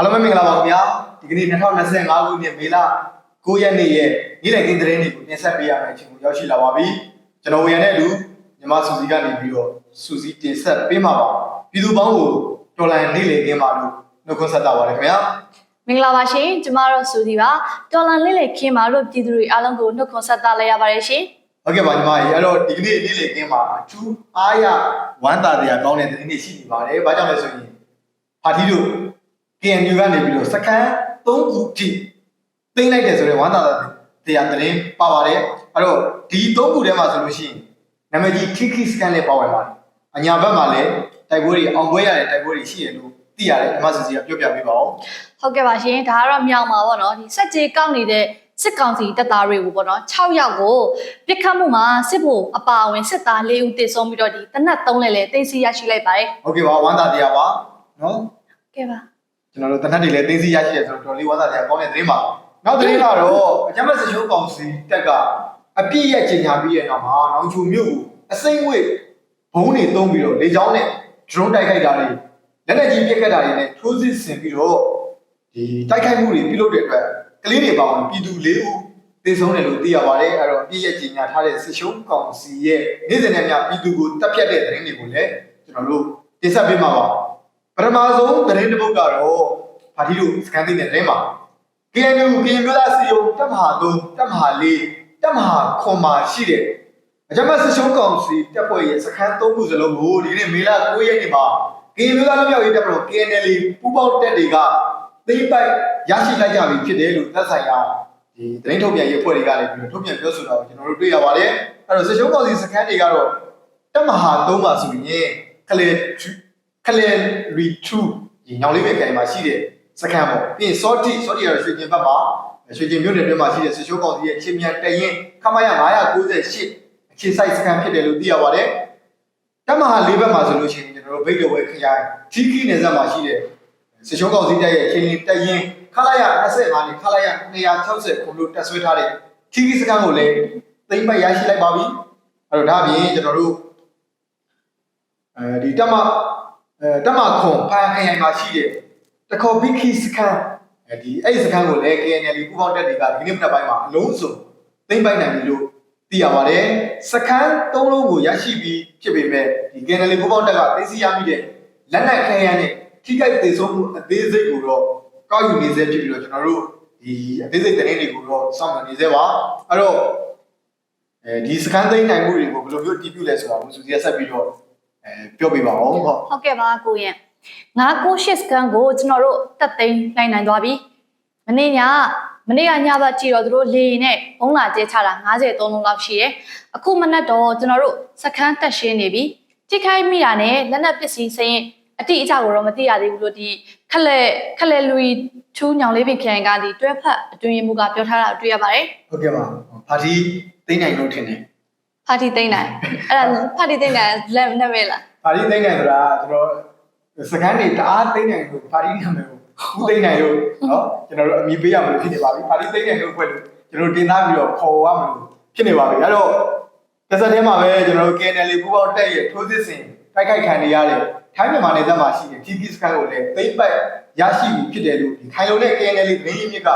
အားလုံးပဲမင်္ဂလာပါခင်ဗျာဒီကနေ့2025ခုနှစ်မေလ9ရက်နေ့ရဲ့နေ့လည်ခင်းသတင်းတွေကိုတင်ဆက်ပေးရမယ့်အချိန်ကိုရောက်ရှိလာပါပြီကျွန်တော်ဝေရနဲ့အတူညီမစူစီကနေပြီးတော့စူစီတင်ဆက်ပေးမှာပါပြည်သူပေါင်းကိုတော်လန်နေ့လည်ခင်းပါလို့နှုတ်ခွန်းဆက်တာပါတယ်ခင်ဗျာမင်္ဂလာပါရှင်ကျမတို့စူဒီပါတော်လန်လေးလေးခင်းမှာတို့ပြည်သူတွေအားလုံးကိုနှုတ်ခွန်းဆက်သလိုက်ရပါတယ်ရှင်ဟုတ်ကဲ့ပါညီမကြီးအဲ့တော့ဒီကနေ့နေ့လည်ခင်းမှာအထူးအားရဝမ်းသာတရားကောင်းတဲ့သတင်းတွေရှိနေပါတယ်ဘာကြောင့်လဲဆိုရင်ပါတီတို့ KNU ကနေပြီးတော့စကန်3ခုထိသိမ်းလိုက်တယ်ဆိုတော့ဝမ်းသာတရားသတင်းပါပါတယ်အဲ့တော့ဒီ3ခုထဲမှာဆိုလို့ရှိရင်နာမည်ကြီး Kiki scan လေးပါဝင်ပါတယ်အညာဘက်မှာလည်းတိုက်ပွဲတွေအောင်ပွဲရတဲ့တိုက်ပွဲတွေရှိရလို့သိရတယ်ဓမ္မစစီကပြောပြပေးပါဦးဟုတ်ကဲ့ပါရှင်ဒါကတော့မြောက်မှာပေါ့နော်ဒီစက်ကြေကောက်နေတဲ့စစ်ကောင်စီတပ်သားတွေကိုပေါ့နော်6ယောက်ကိုပြစ်ခတ်မှုမှာစစ်ဖို့အပါအဝင်စစ်သား၄ဦးတေဆုံးပြီးတော့ဒီတနက်3လဲလဲတင်စီရရှိလိုက်ပါတယ်ဟုတ်ကဲ့ပါဝမ်းသာတရားပါနော်ကဲပါ ကျွန်တော်တို့တနက်တွေလည်းသိသိရရှိရဆိုတော့တော်လေးဝါသာတရားကောင်းတဲ့သတင်းပါနောက်သတင်းကတော့အကြမ်းဖက်စစ်ရှုံးကောင်စီတက်ကအပြည့်ရဲ့ကျင်ညာပြီးရဲ့နောက်မှာနောင်ချူမြို့ကိုအစိမ့်ဝေးဘုံတွေသုံးပြီးတော့လေကြောင်းနဲ့ drone တိုက်ခိုက်တာတွေလက်နက်ကြီးပစ်ခတ်တာတွေနဲ့ထိုးစစ်ဆင်ပြီးတော့ဒီတိုက်ခိုက်မှုတွေပြုလုပ်တဲ့အတွက်ကလေးတွေပါဝင်ပြည်သူ၄ဦးသေဆုံးတယ်လို့သိရပါတယ်အဲ့တော့အပြည့်ရဲ့ကျင်ညာထားတဲ့စစ်ရှုံးကောင်စီရဲ့နေ့စဉ်နဲ့မျှပြည်သူကိုတပ်ဖြတ်တဲ့သတင်းတွေကိုလည်းကျွန်တော်တို့တင်ဆက်ပေးမှာပါ ပထမဆုံးသတင်းတစ်ပုဒ်ကတော့ဗာတီတို့စကန်သိတဲ့သတင်းပါ KNU ကရင်မျိုးသားစီယုံတပ်မဟာ3တပ်မဟာ4တပ်မဟာခွန်မှာရှိတဲ့အကြမ်းဖက်စစ်ရှုံးကောင်စီတပ်ဖွဲ့ရဲ့စခန်း၃ခုစလုံးကိုဒီနေ့မေလ9ရက်နေ့မှာကရင်မျိုးသားလူမျိုးရေးတပ်မတော် KNL ပူးပေါင်းတပ်တွေကသိမ်းပိုက်ရရှိလိုက်ကြပြီဖြစ်တယ်လို့သက်ဆိုင်ရာဒီသတင်းထုတ်ပြန်ရေးအဖွဲ့တွေကလည်းပြီးတော့ထုတ်ပြန်ပြောဆိုတာကိုကျွန်တော်တို့တွေ့ရပါတယ်အဲ့တော့စစ်ရှုံးကောင်စီစခန်းတွေကတော့တပ်မဟာ3ပါဆိုရင်ခလေ ခလယ်ရီ2ဒီညောင်လေးပဲခိုင်မှာရှိတဲ့စကန်ပေါ့ပြီးရင် sorty sorty ရရွှေကျင်ဘက်မှာရွှေကျင်မြို့နယ်တွင်းမှာရှိတဲ့ဆရှိုးကောင်စီရဲ့ချင်းမြန်တရင်ခမရ998အခြေစိုက်စကန်ဖြစ်တယ်လို့သိရပါတယ်တမဟာ၄ဘက်မှာဆိုလို့ရှိရင်ကျွန်တော်တို့ဗိတ်တော်ဝဲခရိုင်ထီခီနယ်စပ်မှာရှိတဲ့ဆရှိုးကောင်စီတပ်ရဲ့ချင်းတရင်ခလာရ25နဲ့ခလာရ260ခုလို့တက်ဆွဲထားတဲ့ထီခီစကန်ကိုလည်းသိမ့်ပိုက်ရရှိလိုက်ပါပြီအဲ့တော့ဒါအပြင်ကျွန်တော်တို့အဲဒီတမ အဲတက်မခွန်ဖန်ခရိုင်မှာရှိတဲ့တခေါ်ဘီခီစကန်အဲဒီအဲ့ဒီစကန်ကိုလည်း KNL ပူပေါင်းတက်တွေကဒီနေ့မနက်ပိုင်းမှာအလုံးစုံသိမ့်ပိုက်နိုင်ပြီလို့သိရပါတယ်စကန်၃လုံးကိုရရှိပြီးဖြစ်ပေမဲ့ဒီ KNL ပူပေါင်းတက်ကသိသိရမိတဲ့လက်နက်ခရိုင်နဲ့ထိခိုက်သေးဆုံးမှုအသေးစိတ်ကိုတော့ကောက်ယူနေစေဖြစ်ပြီးတော့ကျွန်တော်တို့ဒီအသေးစိတ်သတင်းတွေကိုတော့စောင့်မျှော်နေစေပါအဲ့တော့အဲဒီစကန်သိမ်းနိုင်မှုတွေကိုဘယ်လိုမျိုးတည်ပြုလဲဆိုတာကိုစူစီရဆက်ပြီးတော့ အဲပြောပြပါအောင်ဟုတ်ဟုတ်ကဲ့ပါကိုရင်998စကန်ကိုကျွန်တော်တို့တက်သိမ်းနိုင်နိုင်သွားပြီမနေ့ညမနေ့ကညဘက်ကြည့်တော့သူတို့လေရင်နဲ့ဘုံလာကျဲချတာ93လုံးလောက်ရှိတယ်အခုမနက်တော့ကျွန်တော်တို့စခန်းတက်ရှင်းနေပြီထိခိုက်မိတာနဲ့လက်နက်ပစ္စည်းစရင်အတိအကျကိုတော့မသိရသေးဘူးလို့ဒီခက်လက်ခက်လက်လူကြီးထူးညောင်လေးပင်ခရိုင်ကဒီတွဲဖက်အတွင်းမှုကပြောထားတာကိုတွေ့ရပါတယ်ဟုတ်ကဲ့ပါပါတီသိမ်းနိုင်လို့ထင်တယ် ပါတီသိမ့်နိုင်အဲ့ဒါပါတီသိမ့်နိုင်လက်နာမည်လားပါတီသိမ့်နိုင်ဆိုတာကျွန်တော်စကန်နေတအားသိမ့်နိုင်လို့ပါတီနာမည်ကိုဦးသိမ့်နိုင်လို့နော်ကျွန်တော်တို့အမည်ပေးရမလို့ဖြစ်နေပါပြီပါတီသိမ့်နိုင်လို့ဖွဲ့လို့ကျွန်တော်တင်သားပြီးတော့ခေါ်ရမလို့ဖြစ်နေပါပြီအဲ့တော့တစ်ဆက်တည်းမှာပဲကျွန်တော်တို့ KNL ပူပေါင်းတက်ရဲ့ထိုးစစ်စင်တိုက်ခိုက်ခံနေရတဲ့ထိုင်းမြန်မာနယ်စပ်မှာရှိတဲ့ TV Sky ကိုလည်းသိမ့်ပတ်ရရှိပြီဖြစ်တယ်လို့ဒီခိုင်လုံတဲ့ KNL သတင်းရင်းမြစ်က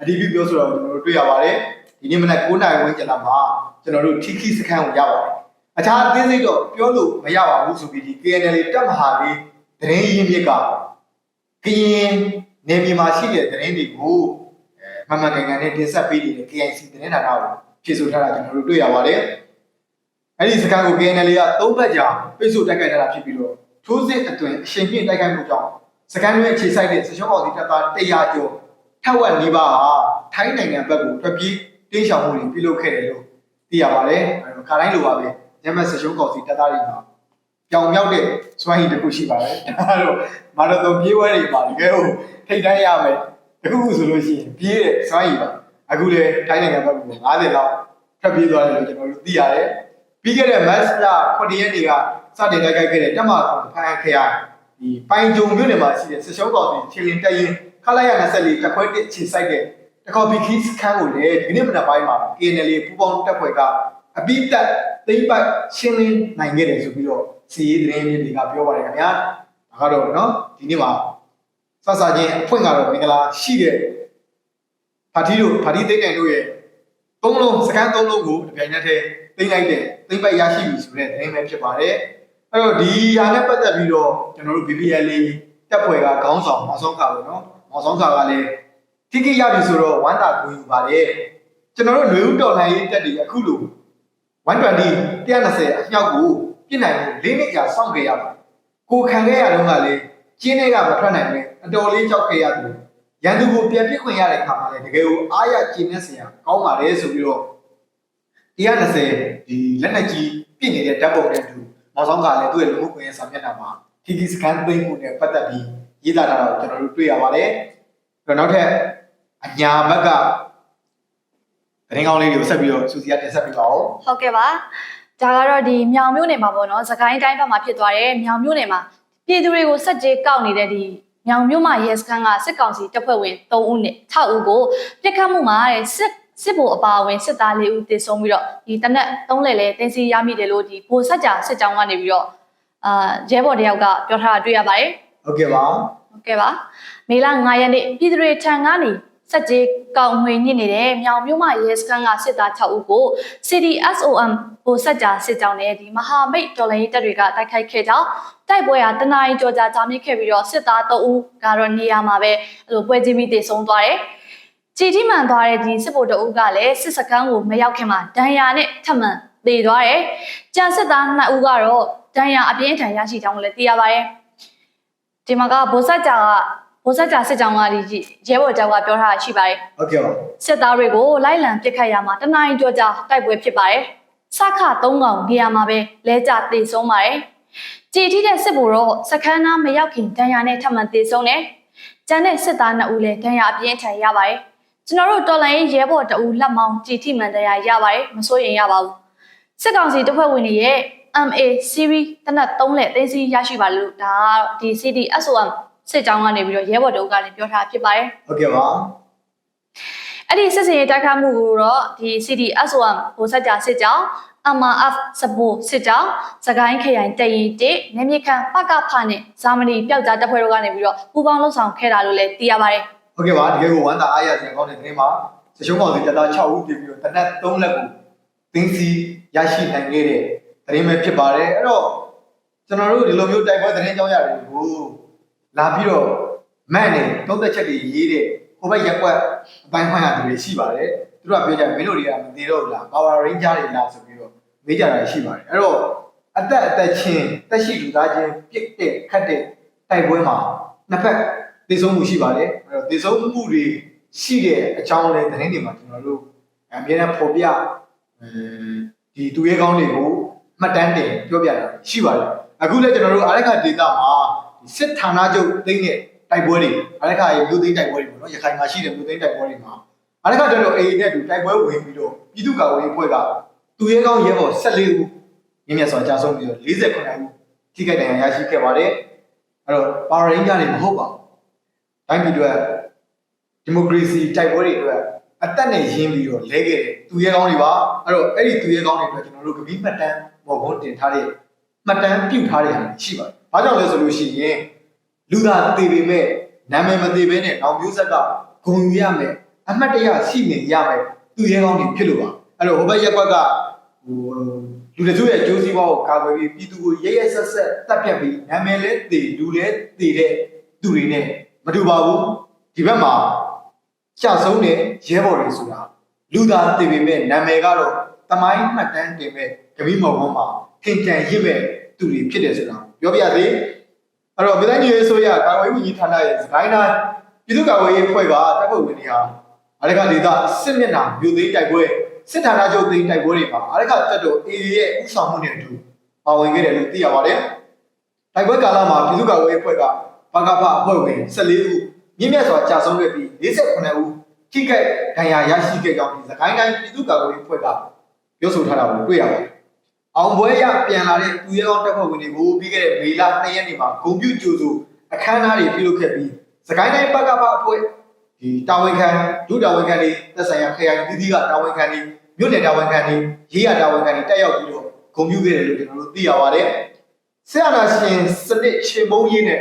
အတည်ပြုပြောဆိုတော့ကျွန်တော်တို့တွေ့ရပါတယ် ဒီနေ့မနက်9:00နာရီဝန်းကျင်လောက်မှာကျွန်တော်တို့ TP စကန်ကိုရောက်ပါတယ်အခြားအသေးစိတ်တော့ပြောလို့မရပါဘူးဆိုပြီးဒီ KNL တက်မဟာလေးသတင်းရင်းမြစ်ကကရင်နေပြည်မှာရှိတဲ့သတင်းတွေကိုအဲမမှန်ကန်ကန်နဲ့တင်ဆက်ပေးနေတဲ့ KIC သတင်းဌာနကိုဖြည့်ဆို့ထားတာကျွန်တော်တို့တွေ့ရပါတယ်။အဲဒီစကားကို KNL ကသုံးဘက်ကြာပိတ်ဆို့တိုက်ခိုက်ထားတာဖြစ်ပြီးတော့ထိုးစစ်အတွင်အရှင်ပြင်းတိုက်ခိုက်မှုကြောင့်စကန်တွေအခြေစိုက်တဲ့စရှုံးအောင်စီတပ်သား100ကျော်ထက်ဝက်နီးပါးဟာထိုင်းနိုင်ငံဘက်ကိုထွက်ပြေး တင်းရှောင်မှုတွေပြုလုပ်ခဲ့တယ်လို့သိရပါတယ်။အဲတော့ခါတိုင်းလိုပါပဲ။ညမက်စရှုံးကောင်စီတပ်သားတွေမှာပြောင်မြောက်တဲ့စွမ်းရည်တစ်ခုရှိပါတယ်ဒါကတော့မာရသွန်ပြေးဝဲတွေပါတကယ်ဟုတ်ထိတ်တန်းရမယ်တစ်ခုခုဆိုလို့ရှိရင်ပြေးတဲ့စွမ်းရည်ပါအခုလေထိုင်းနိုင်ငံဘက်က90လောက်ထပ်ပြေးသွားတယ်လို့ကျွန်တော်တို့သိရတယ်ပြီးခဲ့တဲ့မတ်လ9ရက်နေ့ကစတင်တိုက်ခိုက်ခဲ့တဲ့တက်မကွန်ဖိုင်ခရိုင်ဒီပိုင်ဂျုံမြို့နယ်မှာရှိတဲ့စရှုံးကောင်စီခြေလင်းတက်ရင်ခလာရ24တက်ခွဲတစ်ခြေစိုက်တဲ့ တကော်ပီခီးစခန်းကိုလည်းဒီနေ့မနက်ပိုင်းမှာ KNL ပူပေါင်းတပ်ဖွဲ့ကအပိတက်သိမ့်ပတ်ရှင်းလင်းနိုင်ခဲ့တယ်ဆိုပြီးတော့စီရေးသတင်းမြစ်တွေကပြောပါတယ်ခင်ဗျာဒါကတော့နော်ဒီနေ့မှာစဆာချင်းအဖွင့်ကတော့မင်္ဂလာရှိတဲ့ပါတီတို့ပါတီသိမ့်တိုင်တို့ရဲ့သုံးလုံးစကန်သုံးလုံးကိုတပြိုင်နက်တည်းသိမ့်လိုက်တဲ့သိမ့်ပတ်ရရှိပြီဆိုတဲ့သတင်းပဲဖြစ်ပါတယ်အဲ့တော့ဒီຢာနဲ့ပတ်သက်ပြီးတော့ကျွန်တော်တို့ BBL တပ်ဖွဲ့ကခေါင်းဆောင်မောင်ဆောင်ခါပေါ့နော်မောင်ဆောင်ခါကလည်း တိကိရပြီဆိုတော့ဝမ်းတာကိုယူပါတယ်ကျွန်တော်တို့ຫນွေဦးတော်လှန်ရေးတက်တွေအခုလို120 120အမြောက်ကိုပြစ်နိုင်ဖို့၄နှစ်ကြာစောင့်ခဲ့ရပါတယ်ကိုခံခဲ့ရတော့ကလည်းကျင်းတွေကမထွက်နိုင်ဘူးအတော်လေးကြောက်ခဲ့ရတယ်ရန်သူကိုပြန်ပစ်ခွင့်ရတဲ့အခါမှာလည်းတကယ်ကိုအားရကျင်းနေစရာကောင်းပါတယ်ဆိုပြီးတော့120ဒီလက်နက်ကြီးပြစ်နေတဲ့ဓာတ်ပုံနဲ့အတူမောင်ဆောင်ကလည်းသူ့ရဲ့လူမှုကွန်ရက်စာမျက်နှာမှာတီတီစကန်သိမ်းမှုနဲ့ပတ်သက်ပြီးရေးသားတာတော့ကျွန်တော်တို့တွေ့ရပါတယ်။ပြီးတော့နောက်ထပ် အညာဘက်ကသတင်းကောင်းလေးတွေကိုဆက်ပြီးတော့စူစီယာတင်ဆက်ပေးပါဦးဟုတ်ကဲ့ပါဒါကတော့ဒီမြောင်မြို့နယ်မှာပေါ့နော်စကိုင်းတိုင်းဘက်မှာဖြစ်သွားတယ်မြောင်မြို့နယ်မှာပြည်သူတွေကိုစက်ကြေးကောက်နေတဲ့ဒီမြောင်မြို့မှာရဲစခန်းကစစ်ကောင်စီတပ်ဖွဲ့ဝင်3ဦးနဲ့6ဦးကိုပြစ်ခတ်မှုမှာတဲ့စစ်စစ်ဗိုလ်အပါအဝင်စစ်သား၄ဦးတေဆုံးပြီးတော့ဒီတနက်3လည်လဲတင်စီရမိတယ်လို့ဒီဗိုလ်ဆက်ကြာစစ်ကြောင်းကနေပြီးတော့အာရဲဘော်တယောက်ကပြောထားတာတွေ့ရပါတယ်။ဟုတ်ကဲ့ပါဟုတ်ကဲ့ပါမေလ9ရက်နေ့ပြည်သူတွေထံကနေ စက်ကြေးကောက်ငွေညစ်နေတဲ့မြောင်မြို့မရဲစခန်းကစစ်သား6ဦးကို CDSOM ဟိုစက်ကြာစစ်ကြောင်းနဲ့ဒီမဟာမိတ်တော်လှန်ရေးတပ်တွေကတိုက်ခိုက်ခဲ့ကြောင်းတိုက်ပွဲဟာတနအီကြောကြာကြာမြင့်ခဲ့ပြီးတော့စစ်သား3ဦးကတော့နေရာမှာပဲအဲ့လိုပွဲချင်းပြီးတည်ဆုံးသွားတယ်။ကြည်တိမှန်သွားတဲ့ဒီစစ်ဗိုလ်တအုပ်ကလည်းစစ်စခန်းကိုမရောက်ခင်မှာဒဏ်ရာနဲ့ထပ်မံသေသွားတယ်။ကြံစစ်သား2ဦးကတော့ဒဏ်ရာအပြင်းထန်ရရှိကြောင်းလည်းသိရပါတယ်။ဒီမှာကဗိုလ်စက်ကြာက ဗိုလ်စက်ကြာစစ်ကြောင်းကဒီရဲဘော်ကြောက်ကပြောထားတာရှိပါတယ်။။ဟုတ်ကဲ့ပါစစ်သားတွေကိုလိုက်လံပစ်ခတ်ရမှာတနင်္ဂနွေကြောကြာတိုက်ပွဲဖြစ်ပါတယ်။စခ၃កောင်နေရာမှာပဲလဲကျတေဆုံးပါတယ်။ကြည်ထိတဲ့စစ်ဗိုလ်တော့စခန်းသားမရောက်ခင်ဒဏ်ရာနဲ့ထပ်မံတေဆုံးတယ်။ကျန်တဲ့စစ်သား2ဦးလည်းဒဏ်ရာအပြင်းထန်ရပါတယ်။ကျွန်တော်တို့တော်လိုင်းရဲဘော်တအူလက်မောင်းကြည်ထိမှန်ဒဏ်ရာရပါတယ်မစိုးရင်ရပါဘူး။စစ်ကောင်စီတပ်ဖွဲ့ဝင်တွေရဲ့ MA series တနက်3လက်သိမ်းစီရရှိပါလို့ဒါကဒီ CDSOM စစ်ကြောင်းကနေပြီးတော့ရဲဘော်တအူကလည်းပြောထားဖြစ်ပါတယ်။ဟုတ်ကဲ့ပါအဲ့ဒီစစ်စင်ရေးတိုက်ခတ်မှုကိုတော့ဒီ CDSOM ဟိုစက်ကြစစ်ကြောင်း MRF စပိုစစ်ကြောင်းစကိုင်းခရိုင်တရင်တေနေမြေခံပကဖနဲ့ဇာမနီပျောက်ကြားတပ်ဖွဲ့တို့ကနေပြီးတော့ပူးပေါင်းလှုပ်ဆောင်ခဲ့တာလို့လည်းသိရပါတယ်။ဟုတ်ကဲ့ပါတကယ်ကိုဝမ်းသာအားရစရာကောင်းတဲ့သတင်းပါ။စရှုံးကောင်စီတပ်သား6ဦးတည်ပြီးတော့တနက်3လက်ကိုတင်းစီရရှိနိုင်ခဲ့တဲ့သတင်းပဲဖြစ်ပါတယ်။အဲ့တော့ကျွန်တော်တို့ဒီလိုမျိုးတိုက်ပွဲသတင်းကြောင်းရတယ်ကို လာပြီးတော့မန့်နေသုံးသက်ချက်တွေရေးတဲ့ဟိုဘက်ရက်ကွက်အပိုင်းခွင့်ရသူတွေရှိပါတယ်။သူတို့ကပြောကြတယ်မင်းတို့တွေကမသိတော့ဘူးလား။ Power Ranger တွေလားဆိုပြီးတော့မေးကြတာရှိပါတယ်။အဲ့တော့အသက်အသက်ချင်းတက်ရှိလူသားချင်းပြစ်တဲ့ခတ်တဲ့တိုက်ပွဲမှာနှစ်ဖက်တည်ဆုံးမှုရှိပါတယ်။အဲ့တော့တည်ဆုံးမှုတွေရှိတဲ့အကြောင်းလည်းသတင်းတွေမှာကျွန်တော်တို့အမြဲတမ်းဖော်ပြအဲဒီသူရဲကောင်းတွေကိုမှတ်တမ်းတင်ပြောပြတာရှိပါတယ်။အခုလည်းကျွန်တော်တို့အားရခဒေတာမှာဒီ စစ်ဌာနချုပ်သိမ်းတဲ့တိုက်ပွဲတွေအားရခရဲ့လူသိမ်းတိုက်ပွဲတွေပေါ့နော်ရခိုင်မှာရှိတဲ့လူသိမ်းတိုက်ပွဲတွေမှာအားရခတော်တော်အေးနဲ့တူတိုက်ပွဲဝင်ပြီးတော့ပြည်သူ့ကာကွယ်ရေးအဖွဲ့ကသူရဲကောင်းရဲဘော်14ဦးမြင့်မြတ်စွာကြာဆုံးပြီးတော့49ဦးထိခိုက်ဒဏ်ရာရရှိခဲ့ပါတယ်။အဲ့တော့ပါရင်းကြတွေမဟုတ်ပါဘူး။တိုင်းပြည်တွေဒီမိုကရေစီတိုက်ပွဲတွေအတွက်အသက်နဲ့ရင်းပြီးတော့လဲခဲ့တယ်သူရဲကောင်းတွေပါအဲ့တော့အဲ့ဒီသူရဲကောင်းတွေအတွက်ကျွန်တော်တို့ကပီးမှတ်တမ်းဘော်ဘုံတင်ထားတဲ့မှတ်တမ်းပြုထားတဲ့ဟာရှိပါတယ်။ ဘာကြောင့်လဲဆိုလို့ရှိရင်လူသားသေပေမဲ့နာမည်မသေးဘဲနဲ့နောက်မျိုးဆက်ကဂုံယူရမယ်အမှတ်တရရှိနေရမယ်သူရဲကောင်းတွေဖြစ်လို့ပါအဲ့တော့ဟိုဘက်ရက်ကွက်ကဟိုလူတစုရဲ့ကြိုးစည်းပွားကိုကာကွယ်ပြီးပြည်သူကိုရဲရဲဆက်ဆက်တပ်ဖြတ်ပြီးနာမည်လဲသေလူလဲသေတဲ့သူတွေနဲ့မတူပါဘူးဒီဘက်မှာကြဆုံးတဲ့ရဲဘော်တွေဆိုတာလူသားတည်ပေမဲ့နာမည်ကတော့တမိုင်းမှတ်တမ်းတင်မဲ့ကပိမော်ဘုံမှာထင်တန်ရစ်မဲ့သူတွေဖြစ်တယ်ဆိုတာ ပြောပြရသေးအဲ့တော့ပြည်တိုင်းရေးဆိုရကာဝေးဝန်ကြီးဌာနရဲ့စကိုင်းတိုင်းပြည်သူ့ကာဝေးရေးအဖွဲ့ကတပ်ဖွဲ့ဝင်တွေဟာအရကဒေသစစ်မျက်နှာမြို့သိမ်းတိုက်ပွဲစစ်ဌာနချုပ်သိမ်းတိုက်ပွဲတွေမှာအရကတပ်တော် AA ရဲ့ဥဆောင်မှုနဲ့အတူပါဝင်ခဲ့တယ်လို့သိရပါတယ်တိုက်ပွဲကာလမှာပြည်သူ့ကာဝေးအဖွဲ့ကဘကဖအဖွဲ့ဝင်14ဦးမြင့်မြတ်စွာကြာဆုံးခဲ့ပြီး48ဦးထိခိုက်ဒဏ်ရာရရှိခဲ့ကြောင်းဒီစကိုင်းတိုင်းပြည်သူ့ကာကွယ်ရေးအဖွဲ့ကပြောဆိုထားတာကိုတွေ့ရပါတယ်။ အောင်ပွဲရပြန်လာတဲ့သူရဲကောင်းတပ်ဖွဲ့ဝင်တွေကိုပြီးခဲ့တဲ့မေလ2ရက်နေ့မှာဂုံပြုကြိုဆိုအခမ်းအနားတွေပြုလုပ်ခဲ့ပြီးစကိုင်းတိုင်းပကပအဖွဲ့ဒီတာဝန်ခံဒုတာဝန်ခံတွေသက်ဆိုင်ရာခရိုင်သီးသီးကတာဝန်ခံတွေမြို့နယ်တာဝန်ခံတွေရေးရတာဝန်ခံတွေတက်ရောက်ပြီးတော့ဂုံပြုခဲ့တယ်လို့ကျွန်တော်တို့သိရပါတယ်။ဆရာနာရှင်စနစ်ရှင်မုံရေးနဲ့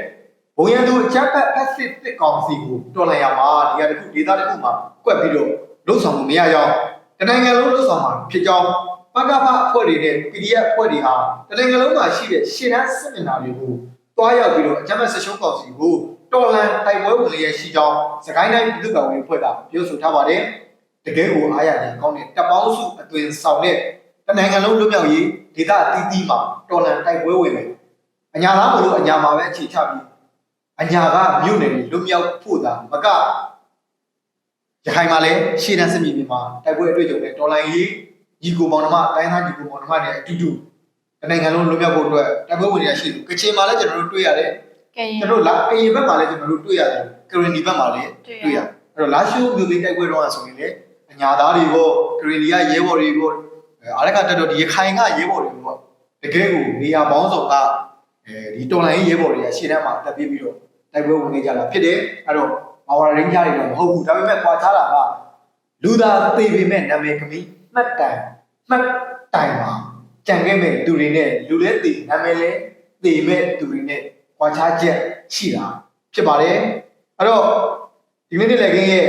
ဘုံရန်သူအချမ်းဖက် passive တစ်ကောင်စီကိုတော်လှန်ရမှာဒီဟာတစ်ခုဒေသတစ်ခုမှာကွက်ပြီးတော့လှုပ်ဆောင်မှုမရကြောင်းတနိုင်ငံလုံးလှုပ်ဆောင်မှာဖြစ်ကြောင်း ပကပအဖွဲ့တွေနဲ့ PDF အဖွဲ့တွေဟာတနိုင်ငံလုံးမှာရှိတဲ့ရှင်းတန်းစစ်မျက်နှာတွေကိုတွားရောက်ပြီးတော့အချမ်းဖက်ဆက်ရှုံးကောင်စီကိုတော်လှန်တိုက်ပွဲဝင်ရရှိကြောင်းစကိုင်းတိုင်းပြည်သူ့ကောင်စီအဖွဲ့ကပြောဆိုထားပါတယ်တကယ်ကိုအားရတဲ့ကောင်းတဲ့တပ်ပေါင်းစုအသွင်ဆောင်တဲ့တနိုင်ငံလုံးလွတ်မြောက်ရေးဒေသအသီးသီးမှာတော်လှန်တိုက်ပွဲဝင်မယ်အညာလားမလို့အညာမှာပဲအခြေချပြီးအညာကမြို့နယ်တွေလွတ်မြောက်ဖို့သာမကရခိုင်မှာလည်းရှေ့တန်းစစ်မြေပြင်မှာတိုက်ပွဲအတွေ့အကြုံနဲ့တော်လိုင်းရေး ညီကိုမောင်နှမတိုင်းသားညီကိုမောင်နှမတွေအတူတူတနိုင်ငံလုံးလွတ်မြောက်ဖို့အတွက်တိုက်ပွဲဝင်ရရှိတယ်ကချင်မှာလည်းကျွန်တော်တို့တွေ့ရတယ်ကဲရင်ကျွန်တော်တို့လာအရင်ဘက်မှာလည်းကျွန်တော်တို့တွေ့ရတယ်ကရင်နီဘက်မှာလည်းတွေ့ရတွေ့ရအဲ့တော့လာရှိုးမြို့သိမ်းတိုက်ပွဲတော့ဆိုရင်လေအညာသားတွေပေါ့ကရင်နီကရဲဘော်တွေပေါ့အားရကတက်တော့ဒီရခိုင်ကရဲဘော်တွေပေါ့တကယ်ကိုနေရာပေါင်းစုံကအဲဒီတော်လိုင်းရေးရဲဘော်တွေကရှေ့တန်းမှာတက်ပြီးပြီးတော့တိုက်ပွဲဝင်နေကြတာဖြစ်တယ်အဲ့တော့မာဝရရင်းကြတွေတော့မဟုတ်ဘူးဒါပေမဲ့ပွာထားတာကလူသားသေပေမဲ့နာမည်ကမိမှတ်တိုင် မှတ်တိုင်မှာကြံခဲ့မဲ့သူတွေနဲ့လူလဲသေနာမည်လဲသေမဲ့သူတွေနဲ့ပွာချချက်ရှိတာဖြစ်ပါတယ်အဲ့တော့ဒီနေ့နေ့လည်းခင်းရဲ့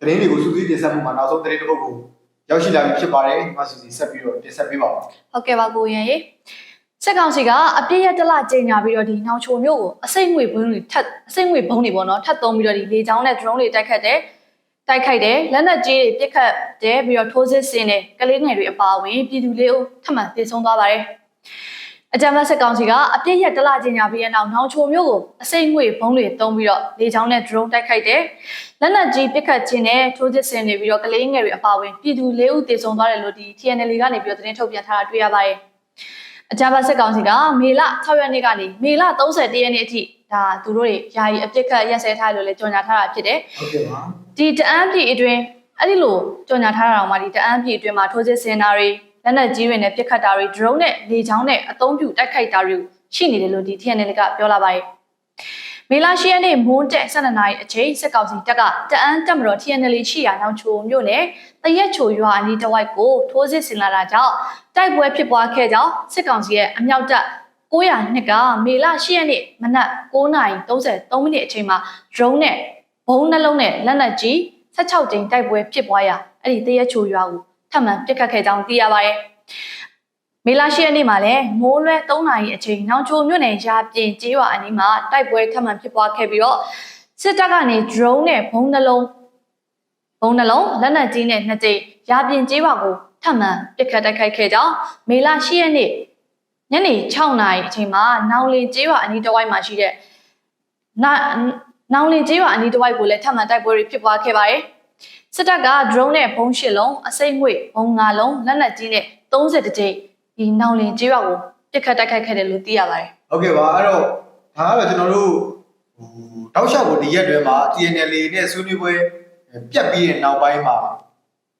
သတင်းတွေကိုစုစည်းတင်ဆက်မှုမှာနောက်ဆုံးသတင်းတစ်ပုဒ်ကိုရောက်ရှိလာပြီဖြစ်ပါတယ်ဒီမှာစုစည်းဆက်ပြီးတော့တင်ဆက်ပေးပါမယ်ဟုတ်ကဲ့ပါကိုရင်ရေစက်ကောင်စီကအပြည့်ရတလကြေညာပြီးတော့ဒီနောင်ချိုမျိုးကိုအစိမ့်ငွေဘုံတွေထပ်အစိမ့်ငွေဘုံတွေပေါ့နော်ထပ်သုံးပြီးတော့ဒီလေချောင်းနဲ့ drone တွေတိုက်ခတ်တယ် တိုက်ခိုက်တယ်လက်နက်ကြီးတွေပစ်ခတ်တယ်ပြီးတော့ထိုးစစ်ဆင်တယ်ကလေးငယ်တွေအပါအဝင်ပြည်သူလေးအုပ်ထပ်မံတည်ဆုံသွားပါတယ်အကြမ်းဖက်စစ်ကောင်စီကအပြည့်ရတလကြေညာပြီးတဲ့နောက်နောင်ချိုမျိုးကိုအစိမ့်ငွေဘုံတွေသုံးပြီးတော့လေချောင်းနဲ့ drone တိုက်ခိုက်တယ်လက်နက်ကြီးပစ်ခတ်ခြင်းနဲ့ထိုးစစ်ဆင်နေပြီးတော့ကလေးငယ်တွေအပါအဝင်ပြည်သူလေးဦးတည်ဆုံသွားတယ်လို့ဒီ TNL ကနေပြီးတော့သတင်းထုတ်ပြန်ထားတာတွေ့ရပါတယ်အကြမ်းဖက်စစ်ကောင်စီကမေလ6ရက်နေ့ကနေမေလ31ရက်နေ့အထိ ဒါသူတို့တွေယာယီအပြစ်ခတ်ရက်စဲထားတယ်လို့လည်းကြေညာထားတာဖြစ်တယ်ဟုတ်ကဲ့ပါဒီတအန်းပြည်အတွင်းအဲ့ဒီလိုကြေညာထားတာတော့မှဒီတအန်းပြည်အတွင်းမှာထိုးစစ်ဆင်တာတွေလက်နက်ကြီးတွေနဲ့ပစ်ခတ်တာတွေ drone နဲ့လေကြောင်းနဲ့အသုံးပြုတိုက်ခိုက်တာတွေရှိနေတယ်လို့ဒီ TNL ကပြောလာပါတယ်မေလာရှိယနေ့မွန်းတက်12နာရီအချိန်စစ်ကောင်စီတပ်ကတအန်းတက်မတော် TNL ရှိရာနောက်ချိုမြို့နယ်တရက်ချိုရွာအနီးတစ်ဝိုက်ကိုထိုးစစ်ဆင်လာတာကြောင့်တိုက်ပွဲဖြစ်ပွားခဲ့ကြောင်းစစ်ကောင်စီရဲ့အမြောက်တပ် 900နှစ်ကမေလ10ရက်နေ့မနက်9:33မိနစ်အချိန်မှာ drone နဲ့ဘုံနှလုံးနဲ့လက်နက်ကြီး16ကြိမ်တိုက်ပွဲဖြစ်ပွားရာအဲ့ဒီတရက်ချိုရွာကိုထပ်မံပစ်ခတ်ခဲ့ကြောင်းသိရပါတယ်။မေလ10ရက်နေ့မှာလည်းမိုးလွဲ3နာရီအချိန်နောင်ချိုမြို့နယ်ရာပြင်ကျေးရွာအနီးမှာတိုက်ပွဲထပ်မံဖြစ်ပွားခဲ့ပြီးတော့စစ်တပ်ကနေ drone နဲ့ဘုံနှလုံးဘုံနှလုံးလက်နက်ကြီးနဲ့နှစ်ကြိမ်ရာပြင်ကျေးရွာကိုထပ်မံပစ်ခတ်တိုက်ခိုက်ခဲ့ကြောင်းမေလ10ရက်နေ့ ညနေ6နာရီအချိန်မှာနောင်လီကျေးရွာအနီးတစ်ဝိုက်မှာရှိတဲ့နာနောင်လီကျေးရွာအနီးတစ်ဝိုက်ကိုလည်းထပ်မံတိုက်ပွဲတွေဖြစ်ပွားခဲ့ပါတယ်စစ်တပ်က drone နဲ့ဘုံရှစ်လုံးအစိမ့်ငွေဘုံငါလုံးလက်နက်ကြီးနဲ့30ကြိမ်ဒီနောင်လီကျေးရွာကိုပစ်ခတ်တိုက်ခိုက်ခဲ့တယ်လို့သိရပါတယ်ဟုတ်ကဲ့ပါအဲ့တော့ဒါကတော့ကျွန်တော်တို့ဟိုတောက်လျှောက်ကိုဒီရက်တွင်မှာ TNL နဲ့ဆွေးနွေးပွဲပြတ်ပြီးတဲ့နောက်ပိုင်းမှာ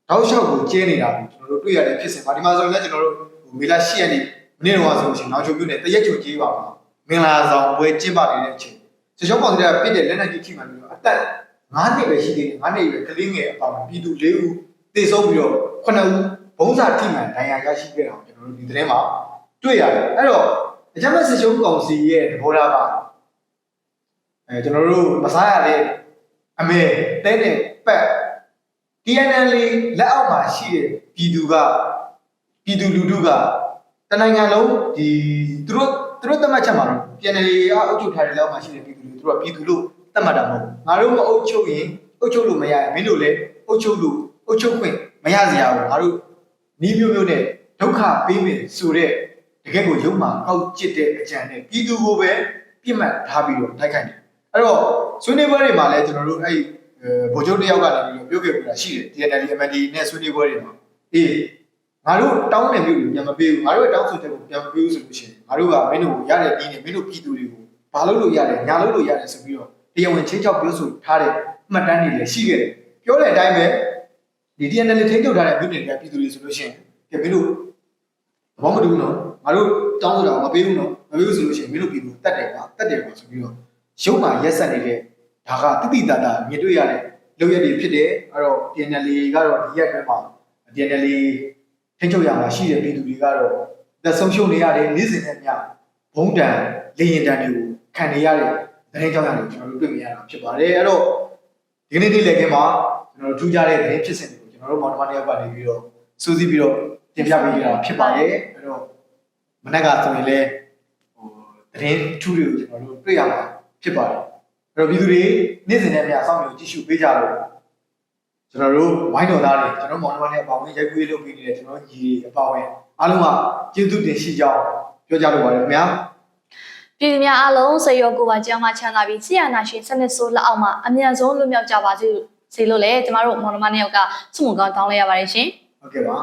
တောက်လျှောက်ကိုကျင်းနေတာကိုကျွန်တော်တို့တွေ့ရတဲ့ဖြစ်စဉ်ပါဒီမှာဆိုရင်လည်းကျွန်တော်တို့ဟိုမေလ10ရက်နေ့ မနေ့တော့ဆိုလို့ရှိရင်နောက်ချုပ်ပြုနဲ့တရက်ချုပ်ကြီးပါမှာမင်္ဂလာဆောင်ပွဲကျင်းပနေတဲ့အချိန်စချောင်းပေါင်တွေကပြစ်တဲ့လက်နက်ကြီးထိမှန်ပြီးတော့အသက်9နှစ်ပဲရှိသေးတယ်9နှစ်ရွယ်ကလေးငယ်အပေါင်းပြည်သူ၄ဦးတေဆုံးပြီးတော့9ဦးဘုံစာထိမှန်ဒဏ်ရာရရှိခဲ့တာကိုကျွန်တော်တို့ဒီသတင်းမှာတွေ့ရတယ်အဲ့တော့အကြမ်းဖက်စစ်ရှုံးကောင်စီရဲ့သဘောထားကအဲကျွန်တော်တို့မစားရတဲ့အမေတဲတဲ့ပက် TNL လက်အောက်မှာရှိတဲ့ပြည်သူကပြည်သူလူထုက တနိုင်ငံလုံးဒီသူတို့သူတို့သတ်မှတ်ချက်မှာတော့ TNL ကအုပ်ချုပ်ထားတဲ့လက်အောက်မှာရှိတဲ့ပြည်သူလူထုကပြည်သူလို့သတ်မှတ်တာမဟုတ်ဘူးငါတို့မအုပ်ချုပ်ရင်အုပ်ချုပ်လို့မရရင်မင်းတို့လည်းအုပ်ချုပ်လို့အုပ်ချုပ်ခွင့်မရစရာဘူးငါတို့နီးမျိုးမျိုးနဲ့ဒုက္ခပေးမယ်ဆိုတဲ့တကယ်ကိုရုံမှကောက်ကျစ်တဲ့အကြံနဲ့ပြည်သူကိုပဲပြစ်မှတ်ထားပြီးတော့တိုက်ခိုက်တယ်အဲ့တော့ဆွေးနွေးပွဲတွေမှာလည်းကျွန်တော်တို့အဲ့အဲဗိုလ်ချုပ်တယောက်ကလည်းပြောခဲ့ပြတာရှိတယ် TNL MND နဲ့ဆွေးနွေးပွဲတွေမှာအေး ငါတို့တောင်းတယ်မျိုးကိုပြန်မပေးဘူးငါတို့ရဲ့တောင်းဆိုချက်ကိုပြန်မပေးဘူးဆိုလို့ရှိရင်ငါတို့ကမင်းတို့ကိုရတဲ့ဒီနဲ့မင်းတို့ပြည်သူတွေကိုဘာလို့လို့ရတယ်ညာလို့လို့ရတယ်ဆိုပြီးတော့တရားဝင်ချင်းချောက်ပြောဆိုထားတဲ့အမှတ်တမ်းတွေလည်းရှိခဲ့တယ်ပြောတဲ့အတိုင်းပဲဒီ TNL ထိန်းချုပ်ထားတဲ့မြို့နယ်တွေကပြည်သူတွေဆိုလို့ရှိရင်ကဲမင်းတို့ဘာမှမတူဘူးနော်ငါတို့တောင်းဆိုတာမပေးဘူးနော်မပေးဘူးဆိုလို့ရှိရင်မင်းတို့ပြည်သူတတ်တယ်ကွာတတ်တယ်ကွာဆိုပြီးတော့ရုပ်မှရက်ဆက်နေတဲ့ဒါကတိတိတတ်တာမြင်တွေ့ရတဲ့လုပ်ရက်တွေဖြစ်တယ်အဲ့တော့ TNL ကတော့ဒီရက်အတွင်းမှာ TNL ထိန်းချုပ်ရမှာရှိတဲ့ပြည်သူတွေကတော့လက်ဆုံးရှုံးနေရတယ်နေ့စဉ်နဲ့မျှဘုံတန်လေရင်တန်တွေကိုခံနေရတဲ့သတင်းကြောင်းရတယ်ကျွန်တော်တို့တွေ့မြင်ရတာဖြစ်ပါတယ်အဲ့တော့ဒီကနေ့နေ့လည်ခင်းမှာကျွန်တော်တို့ထူးခြားတဲ့သတင်းဖြစ်စဉ်တွေကိုကျွန်တော်တို့မောင်နှမတစ်ယောက်ကနေပြီးတော့စူးစီးပြီးတော့တင်ပြပေးကြတာဖြစ်ပါတယ်အဲ့တော့မနက်ကဆိုရင်လည်းဟိုသတင်းထူးတွေကိုကျွန်တော်တို့တွေ့ရမှာဖြစ်ပါတယ်အဲ့တော့ပြည်သူတွေနေ့စဉ်နဲ့အမျှစောင့်မျှော်ကြည့်ရှုပေးကြလို့ ကျွန်တော်တို့ဝိုင်းတော်သားတွေကျွန်တော်မောင်နှမတွေအပေါင်းရိုက်ကွေးလုပ်ပေးနေတဲ့ကျွန်တော်ညီတွေအပေါင်းဝင်အားလုံးကကျေးဇူးတင်ရှိကြောင်းပြောကြလိုပါတယ်ခင်ဗျာပြည်သူများအားလုံးစေရောကိုယ်ပါကြောင်းမှချမ်းသာပြီးဆီယနာရှင်စနစ်ဆိုးလက်အောက်မှာအမြန်ဆုံးလွတ်မြောက်ကြပါစေစေလို့လည်းကျမတို့မော်လမနှစ်ယောက်ကစုမုံကောင်းတောင်းလိုက်ရပါတယ်ရှင်ဟုတ်ကဲ့ပါ